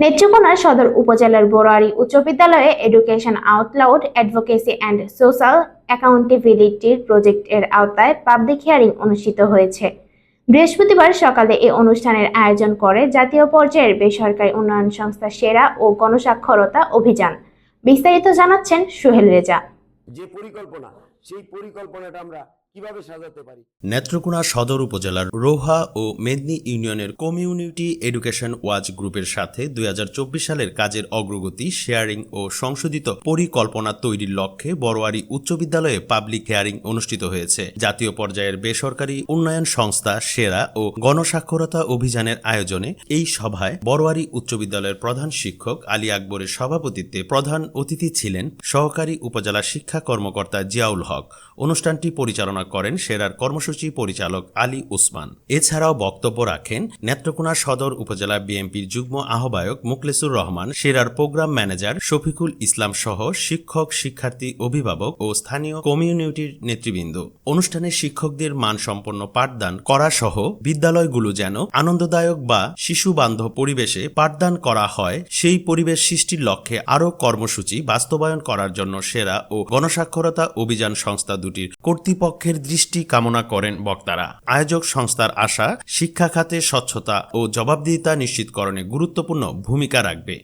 নেত্রকোনার সদর উপজেলার বড়ুয়ারি উচ্চ বিদ্যালয়ে education outloud advocacy and social অ্যাকাউন্টেবিলিটির প্রজেক্টের আওতায় পাবলিক হিয়ারিং অনুষ্ঠিত হয়েছে। বৃহস্পতিবার সকালে এই অনুষ্ঠানের আয়োজন করে জাতীয় পর্যায়ের বেসরকারি উন্নয়ন সংস্থা সেরা ও গণস্বাক্ষরতা অভিযান। বিস্তারিত জানাচ্ছেন সোহেল রেজা। যে পরিকল্পনা সেই পরিকল্পনাটা আমরা কীভাবে সাজাতে পারি? নেত্রকোনা সদর উপজেলার রোহা ও মেদিনী ইউনিয়নের কমিউনিটি এডুকেশন ওয়াচ গ্রুপের সাথে দুই হাজার চব্বিশ সালের কাজের অগ্রগতি, শেয়ারিং ও সংশোধিত পরিকল্পনা তৈরির লক্ষ্যে বড়োয়ারি উচ্চ বিদ্যালয়ে পাবলিক হেয়ারিং অনুষ্ঠিত হয়েছে। জাতীয় পর্যায়ের বেসরকারি উন্নয়ন সংস্থা সেরা ও গণস্বাক্ষরতা অভিযানের আয়োজনে এই সভায় বড়োয়ারি উচ্চ বিদ্যালয়ের প্রধান শিক্ষক আলী আকবরের সভাপতিত্বে প্রধান অতিথি ছিলেন সহকারী উপজেলা শিক্ষা কর্মকর্তা জিয়াউল হক। অনুষ্ঠানটি পরিচালনা করেন সেরার কর্মসূচি পরিচালক আলী উসমান। এছাড়াও বক্তব্য রাখেন নেত্রকোনা সদর উপজেলা বিএনপির যুগ্ম আহ্বায়ক মুকলেসুর রহমান, সেরার প্রোগ্রাম ম্যানেজার শফিকুল ইসলাম সহ শিক্ষক, শিক্ষার্থী, অভিভাবক ও স্থানীয় কমিউনিটির নেতৃবৃন্দ। অনুষ্ঠানে শিক্ষকদের মানসম্পন্ন পাঠদান করা সহ বিদ্যালয়গুলো যেন আনন্দদায়ক বা শিশু বান্ধব পরিবেশে পাঠদান করা হয়, সেই পরিবেশ সৃষ্টির লক্ষ্যে আরও কর্মসূচি বাস্তবায়ন করার জন্য সেরা ও গণস্বাক্ষরতা অভিযান সংস্থা দুটির কর্তৃপক্ষের দৃষ্টি কামনা করেন বক্তারা। আয়োজক সংস্থার আশা, শিক্ষা খাতে স্বচ্ছতা ও জবাবদিহিতা নিশ্চিতকরণে গুরুত্বপূর্ণ ভূমিকা রাখবে।